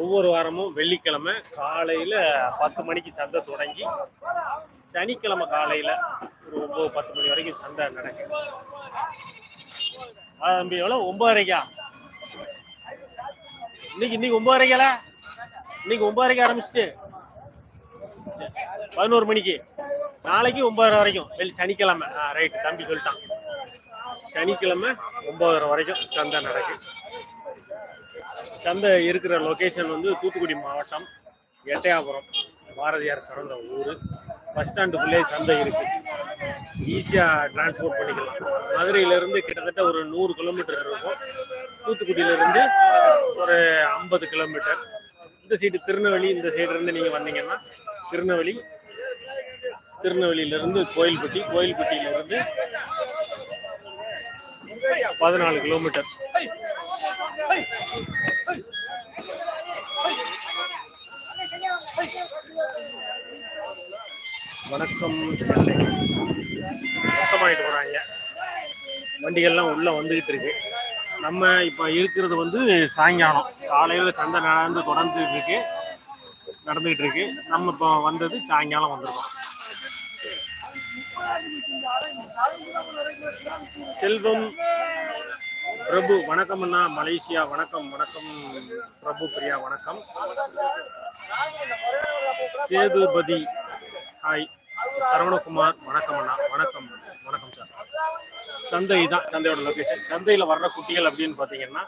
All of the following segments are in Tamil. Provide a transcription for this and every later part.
ஒவ்வொரு வாரமும் வெள்ளிக்கிழமை காலையில் பத்து மணிக்கு சந்தை தொடங்கி சனிக்கிழமை காலையில் ஒரு ஒம்பது பத்து மணி வரைக்கும் சந்தை நடக்கும் தம்பி எவ்வளோ ஒன்பதரைக்கா? இன்னைக்கு இன்னைக்கு ஒன்பதரைக்கல? இன்னைக்கு ஒன்பதரைக்கு ஆரம்பிச்சுட்டு? பதினோரு மணிக்கு. நாளைக்கு ஒன்பதரை வரைக்கும். வெள்ளி சனிக்கிழமை. ஆ ரைட் தம்பி சொல்லிட்டான். சனிக்கிழமை ஒன்பதரை வரைக்கும் சந்தை நடக்கும் சந்தை இருக்கிற லொக்கேஷன் வந்து தூத்துக்குடி மாவட்டம் எட்டயாபுரம் பாரதியார் பிறந்த ஊர். பஸ் ஸ்டாண்டுக்குள்ளே சந்தை இருக்குது ஈஸியாக டிரான்ஸ்போர்ட் பண்ணிக்கலாம். மதுரையிலேருந்து கிட்டத்தட்ட ஒரு நூறு கிலோமீட்டர் இருக்கும். தூத்துக்குடியிலேருந்து ஒரு ஐம்பது கிலோமீட்டர் இந்த சைடு திருநெல்வேலி இந்த சைடுலேருந்து நீங்கள் வந்தீங்கன்னா திருநெல்வேலி திருநெல்வேலியிலேருந்து கோயில்பட்டி கோயில்பட்டியிலேருந்து பதினாலு கிலோமீட்டர் வணக்கம் சென்னை மொத்தமாயிட்டு போறாங்க. வண்டிகள்லாம் உள்ள வந்துகிட்டு இருக்கு. நம்ம இப்ப இருக்கிறது வந்து சாயங்காலம். காலையில சந்தை நடந்து தொடர்ந்துட்டு இருக்கு. நடந்துகிட்டு இருக்கு. நம்ம இப்போ வந்தது சாயங்காலம் வந்திருக்கோம். செல்வம் பிரபு வணக்கம் அண்ணா. மலேசியா வணக்கம் வணக்கம் பிரபு பிரியா வணக்கம். சேதுபதி ஹாய். சரவணகுமார் வணக்கம் அண்ணா. வணக்கம் வணக்கம் சார். சந்தை தான் சந்தையோட லொக்கேஷன் சந்தையில் வர்ற குட்டிகள் அப்படின்னு பார்த்தீங்கன்னா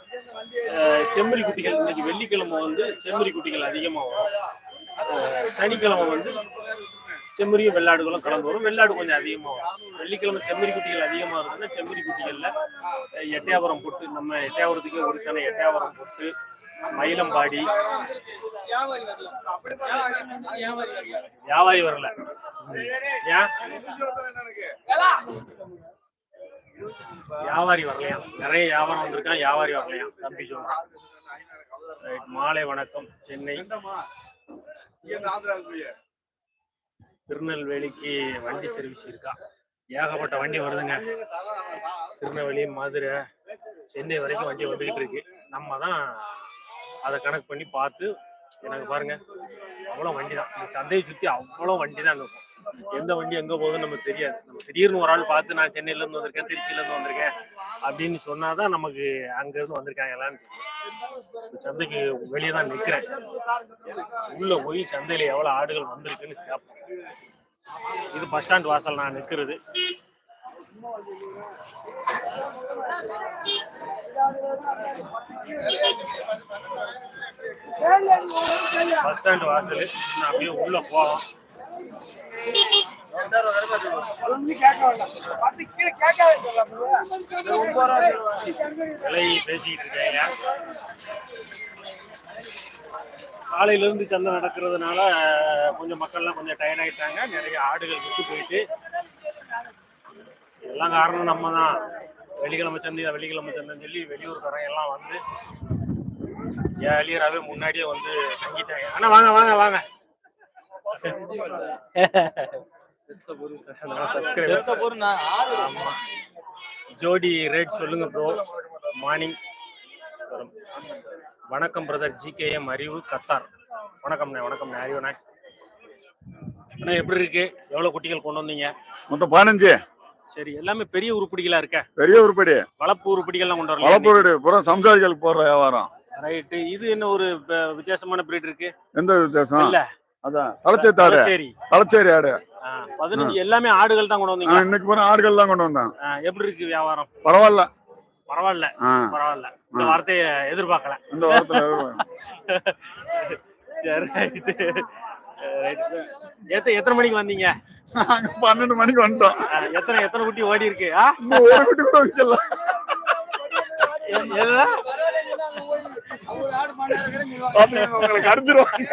செம்மறி குட்டிகள். இன்னைக்கு வெள்ளிக்கிழமை வந்து செம்மறி குட்டிகள் அதிகமாக வரும். சனிக்கிழமை வந்து செம்மறியும் வெள்ளாடுகளும் கலந்து வரும் வெள்ளாடு கொஞ்சம் அதிகமாக வரும். வெள்ளிக்கிழமை செம்மறி குட்டிகள் அதிகமாக இருக்குன்னா செம்மறி குட்டிகளில் எட்டையாபுரம் போட்டு நம்ம ஒரு ஒருத்தான எட்டையாபுரம் போட்டு மயிலம்பாடி வியாபாரி வரல. வியாபாரி வரலையா? நிறைய வியாபாரம் வந்திருக்கான் வியாபாரி வரலையா? தம்பி சொல்றான் மாலை வணக்கம் சென்னை. திருநெல்வேலிக்கு வண்டி சர்வீஸ் இருக்கா ஏகப்பட்ட வண்டி வருதுங்க. திருநெல்வேலி மதுரை சென்னை வரைக்கும் வண்டி வந்துகிட்டு இருக்கு. நம்ம தான் அதை கணக்கு பண்ணி பார்த்து எனக்கு பாருங்க அவ்வளோ வண்டி தான் இந்த சந்தையை சுற்றி அவ்வளோ வண்டி தான் இருக்கும் எந்த வண்டி எங்கே போகுதுன்னு நமக்கு தெரியாது. நம்ம திடீர்னு ஒரு ஆள் பார்த்து நான் சென்னையில இருந்து வந்திருக்கேன் திருச்சியில இருந்து வந்திருக்கேன் அப்படின்னு சொன்னாதான் நமக்கு அங்க இருந்து வந்திருக்காங்களான்னு தெரியும். சந்தைக்கு வெளியே தான் நிற்கிறேன் உள்ள போய் சந்தையில எவ்வளவு ஆடுகள் வந்திருக்குன்னு கேட்போம். இது பஸ் ஸ்டாண்ட் வாசல் நான் நிற்கிறது பஸ் ஸ்டாண்ட் வாசல். நான் அப்படியே உள்ள போவோம். பேசிக்கிட்டு இருக்காங்க காலையிலேருந்து சந்தை நடக்கிறதுனால கொஞ்சம் மக்கள்லாம் கொஞ்சம் டயர்ட் ஆயிட்டாங்க. நிறைய ஆடுகள் விட்டு போயிட்டு. எல்லாம் காரணம் நம்ம தான் வெள்ளிக்கிழமை சந்தை வெள்ளிக்கிழமை சந்தைன்னு சொல்லி வெளியூர்காரங்க எல்லாம் வந்து ஜாலியராகவே முன்னாடியே வந்து தங்கிட்டாங்க. ஆனால் வாங்க வாங்க வாங்க. ஜோடி ரேட் சொல்லுங்க ப்ரோ மார்னிங் வணக்கம் பிரதர் ஜிகேஎம் அறிவு கத்தார் வணக்கம்ண்ணே வணக்கம்ண்ணே அறிவுண்ணே அண்ணா எப்படி இருக்கு? எவ்வளவு குட்டிகள் கொண்டு வந்தீங்க? மொத்தம் பதினஞ்சு. சரி எல்லாமே பெரிய உருப்படிகளா இருக்க? பெரிய உருப்படி. வளர்ப்பு உருப்படிகள்லாம் கொண்டு வரல வளப்பூருடைய புறம் சம்சாரிகள் போடுற வியாபாரம். ரைட்டு இது என்ன ஒரு வித்தியாசமான பிரீட் இருக்கு? எந்த வித்தியாசம்? இல்ல. அதான் தலைச்சேத்து ஆடு. சரி தலைச்சேரி ஆடு. பதினஞ்சு எல்லாமே ஆடுகள் தான் கொண்டு வந்தீங்க இன்னைக்கு பூரா ஆடுகள் தான் கொண்டு வந்தேன். ஆ, எப்படி இருக்கு வியாபாரம்? பரவாயில்ல. பரவாயில்ல. பரவாயில்ல. இந்த. வார்த்தையை எதிர்பார்க்கல. இந்த வருவேன். சரி எத்தனை மணிக்கு வந்தீங்க? பன்னெண்டு மணிக்கு வந்துட்டோம். எத்தனை எத்தனை குட்டி ஓடி இருக்கு? ஒரு குட்டி கூட உங்களுக்கு அடிச்சிருவாங்க.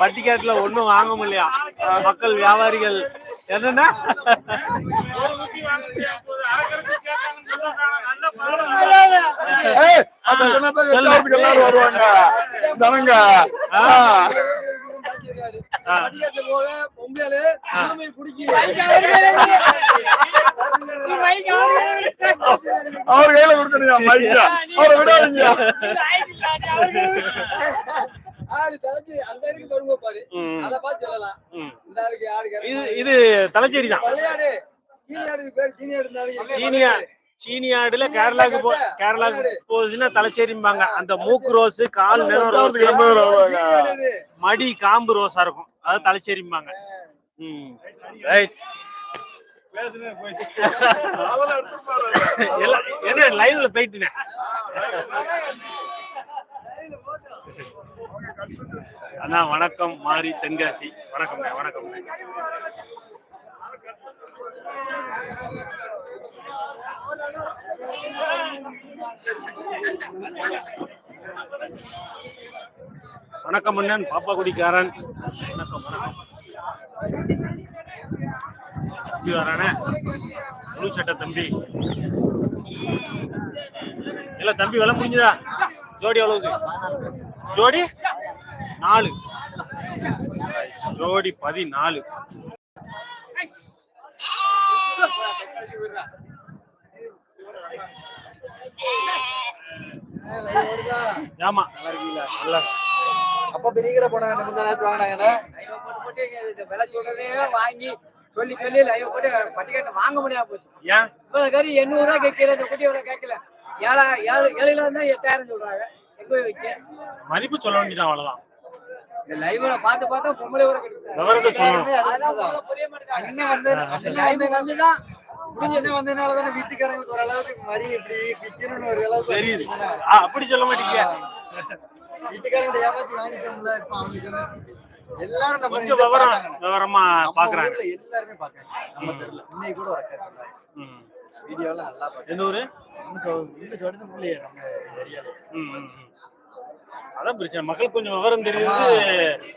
பட்டிக்காட்டுல ஒண்ணும் வாங்க முடியலையா? மக்கள் வியாபாரிகள். என்னன்னா? ஏய், அது எல்லாரும் வருவாங்க ஜனங்க ஆ. ஆ. அவர் கையில கொடுக்கணும் மைக்க. அவரை விடாதீங்க. இது தலைச்சேரி தான் பழையாடு சீனி ஆடுக்கு பேர் சீனி ஆடு இருந்தாலும் சீனியா சீனி ஆடுல கேரளாக்கு போ கேரளாக்கு போகுதுன்னா தலைச்சேரிம்பாங்க. அந்த மூக்கு ரோஸ் கால் நிறம் ரோஸ். மடி காம்பு ரோஸா இருக்கும். அது தலைச்சேரிம்பாங்க. ம். ரைட் என்ன லைவ்ல போயிட்டுனேன் அண்ணா வணக்கம். மாரி தென்காசி. வணக்கம் வணக்கம் வணக்கம் அண்ணன் பாப்பா குடிக்காரன் வணக்கம் வணக்கம் தம்பி. முழு தம்பி இல்ல தம்பி வில முடிஞ்சதா? ஜோடி எவ்வளவுக்கு? ஜோடி? நாலு. ஜோடி பதினாலு. ஆமா. நல்லா அப்ப பெரிய கடை போனாங்க முந்தா நேரத்து வாங்கினாங்க விலை சொல்றதே வாங்கி சொல்லி சொல்லி லைவ் போட்டு பட்டிக்காட்டு வாங்க முடியாம போச்சு. ஏன்? இவ்வளவு கறி எண்ணூறு ரூபா கேட்கல இந்த குட்டி இவ்வளவு கேட்கல. ஏழா ஏழு ஏழுல இருந்தா எட்டாயிரம் சொல்றாங்க. எங்க போய் வைக்க மதிப்பு சொல்ல வேண்டியதான் அவ்வளவுதான். இந்த லைவ்ல பார்த்து பார்த்தா பொம்பளை கூட கிடைக்கும் விவரத்தை சொல்லணும். அதெல்லாம் முடிஞ்சு வந்ததுனால தானே வீட்டுக்காரங்களுக்கு ஓரளவுக்கு மறி இப்படி விற்கணும்னு ஒரு அளவுக்கு தெரியுது. அப்படி சொல்ல மாட்டீங்க. வீட்டுக்காரங்க ஏமாத்தி வாங்கிட்டோம்ல இப்ப அவங்களுக்கு வந்து எல்லாரும் நம்ம விவரம். விவரமா பாக்குறாங்க எல்லாருமே பாக்காங்க நம்ம. தெரியல இன்னைக்கு கூட ஒரு ம். வீடியோல நல்லா பாக்காங்க எந்த ஊரு? இந்த ஜோடி புள்ளைய நம்ம ஏரியால. அதான் பிரச்சனை. மக்களுக்கு கொஞ்சம் விவரம் தெரியுது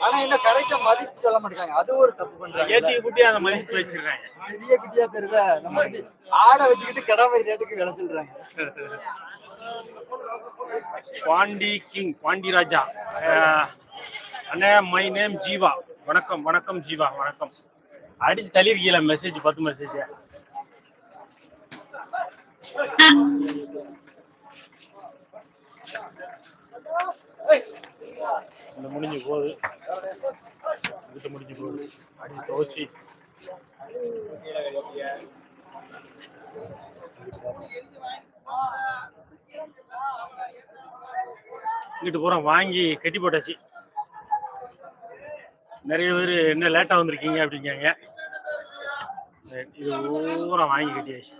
ஆனா என்ன கரெக்டா மதிச்சு சொல்ல மாட்டாங்க அது ஒரு தப்பு பண்றாங்க. ஏத்தி குட்டி அந்த மதிப்பு வச்சிருக்காங்க பெரிய குட்டியா தெரியுதா நம்ம ஆடை வச்சுக்கிட்டு கடை மாதிரி ரேட்டுக்கு விலை சொல்றாங்க. பாண்டி கிங் பாண்டி ராஜா. அண்ணே மை நேம் ஜீவா. வணக்கம் வணக்கம் ஜீவா வணக்கம். அடிச்சு தள்ளிருக்கீங்களா மெசேஜ் பத்து மெசேஜ் இந்த முடிஞ்சு போகுது. இது முடிஞ்சு போகுது. அடி துவச்சி. வீட்டு பூரா வாங்கி கட்டி போட்டாச்சு. நிறைய பேர் என்ன லேட்டாக வந்திருக்கீங்க? அப்படிங்காங்க இது பூரா வாங்கி கட்டியாச்சு.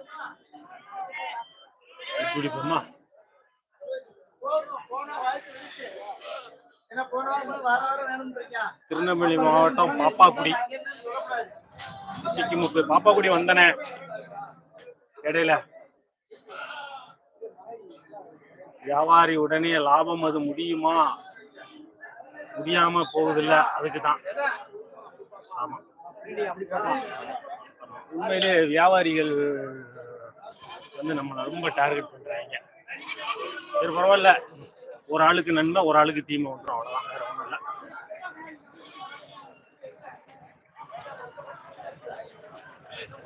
இப்படி போமா திருநெல்வேலி மாவட்டம் பாப்பாக்குடி. சிக்கிமுக்கு பாப்பாக்குடி வந்தனே. இடையில. வியாபாரி உடனே லாபம் அது முடியுமா? முடியாம போகுதில்ல அதுக்கு தான் ஆமா. ஆமா. உண்மையிலே வியாபாரிகள் வந்து நம்மளை ரொம்ப டார்கெட் பண்றாங்க. சரி பரவாயில்ல. ஒரு ஆளுக்கு நன்மை ஒரு ஆளுக்கு தீமை வந்துடும் அவ்வளவுதான் வேற ஒண்ணும் இல்ல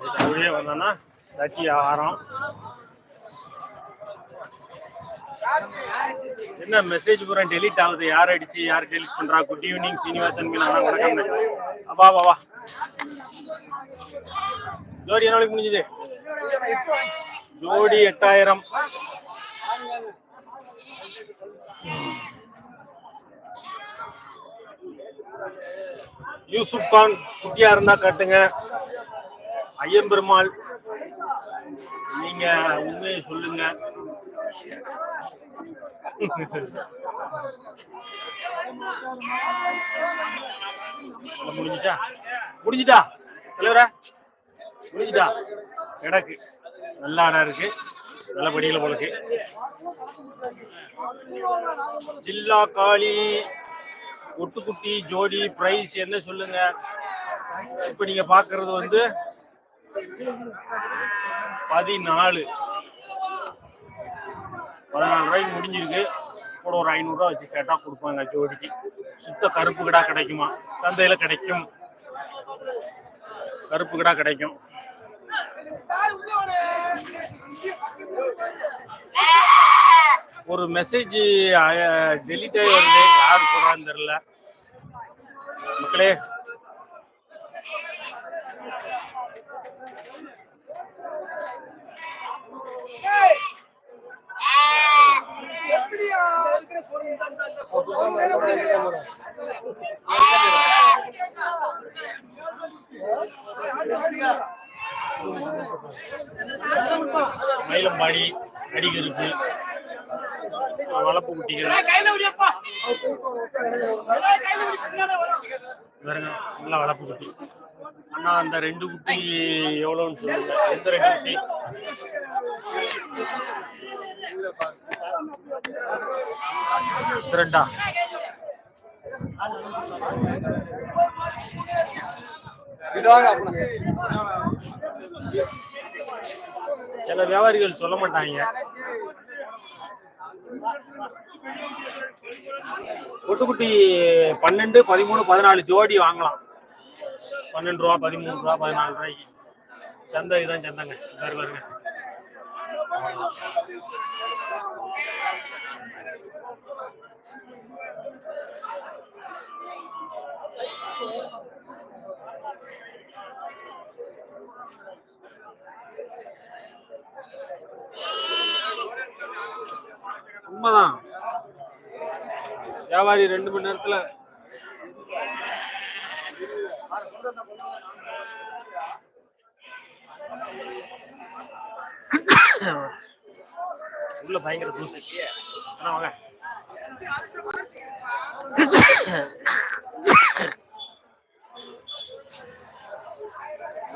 இது அப்படியே வந்தோம்னா தட்டி ஆகாரம். என்ன மெசேஜ் பூரா டெலீட் ஆகுது. யார் அடிச்சு யார் டெலிட் பண்றா? Good evening Srinivasan Meena. வணக்கம் அப்பா வா வா ஜோடி என்ன முடிஞ்சது? ஜோடி எட்டாயிரம். யூசுப் கான் குட்டியா இருந்தா கட்டுங்க. ஐயம்பெருமாள் நீங்க உண்மையை சொல்லுங்க. முடிஞ்சிட்டா முடிஞ்சுட்டா முடிஞ்சுட்டா தலைவரா? முடிஞ்சுட்டா கிடக்கு. நல்ல ஆடா இருக்கு. நல்ல படியில போலக்கு ஜில்லா காளி ஒட்டுக்குட்டி ஜோடி பிரைஸ் என்ன சொல்லுங்க? இப்ப நீங்க பாக்குறது வந்து பதினாலு. பதினாலு ரூபாய்க்கு முடிஞ்சிருக்கு. கூட ஒரு ஐநூறுரூவா வச்சு கேட்டால் கொடுப்பாங்க ஜோடிக்கு. சுத்த கருப்பு கிடா கிடைக்குமா? சந்தையில் கிடைக்கும். கருப்பு கிடா கிடைக்கும். ஒரு மெசேஜ் டெலிட் ஆகி வருது. யார் போடுறான்னு தெரியல. மக்களே மயிலம்பாடி அடிகருக்கு வளர்ப்பு குட்டிகள். நல்லா வளர்ப்பு குட்டி. அண்ணா அந்த ரெண்டு குட்டி எவ்வளோன்னு சொல்லுங்க. எந்த ரெண்டு குட்டி? இந்த ரெண்டா சில வியாபாரிகள் சொல்ல மாட்டாங்க. பொட்டுக்குட்டி பன்னெண்டு பதிமூணு பதினாலு ஜோடி வாங்கலாம். பன்னெண்டு ரூபா பதிமூணு ரூபா பதினாலு ரூபாய்க்கு. சந்தை இதுதான் சந்தைங்க. பாரு பாருங்க. உண்மைதான். வியாபாரி ரெண்டு மணி நேரத்துல உள்ள பயங்கர தூசி அண்ணா வாங்க.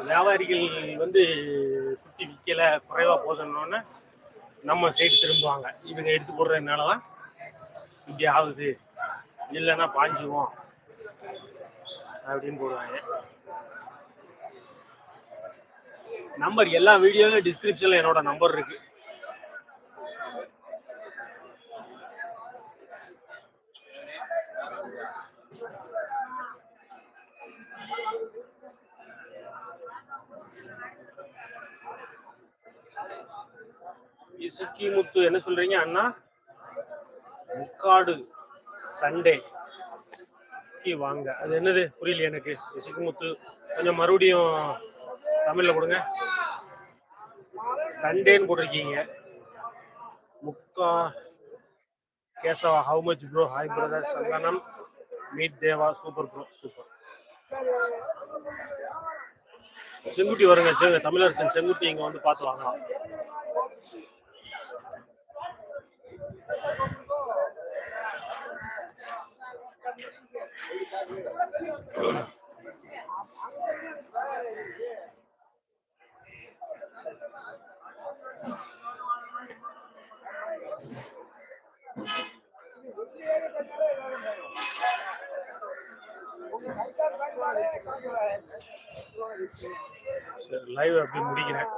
வியாபாரிகள் வந்து குட்டி விற்கல குறைவா போதுன்னொன்னே நம்ம சைடு திரும்புவாங்க. இவங்க எடுத்து போடுறதுனால தான் இப்படி ஆகுது. இல்லைன்னா பாஞ்சுவோம் அப்படின்னு போடுவாங்க. நம்பர் எல்லா வீடியோலையும் டிஸ்கிரிப்ஷன்ல என்னோட நம்பர் இருக்கு. இசுக்கி முத்து என்ன சொல்றீங்க அண்ணா? முக்காடு சண்டே. வாங்க. அது என்னது? புரியல எனக்கு. இசுக்கி முத்து கொஞ்சம் மறுபடியும் தமிழ்ல கொடுங்க. சண்டேன்னு போட்டிருக்கீங்க. முக்கா Keshava how much bro hi brother Santhanam. Meet Deva. Super bro super Sengutti வருங்க. செ- தமிழரசன் செங்குட்டி இங்க வந்து பார்த்து வாங்கலாம் சரி லைவ் அப்படி முடிக்கிறேன்.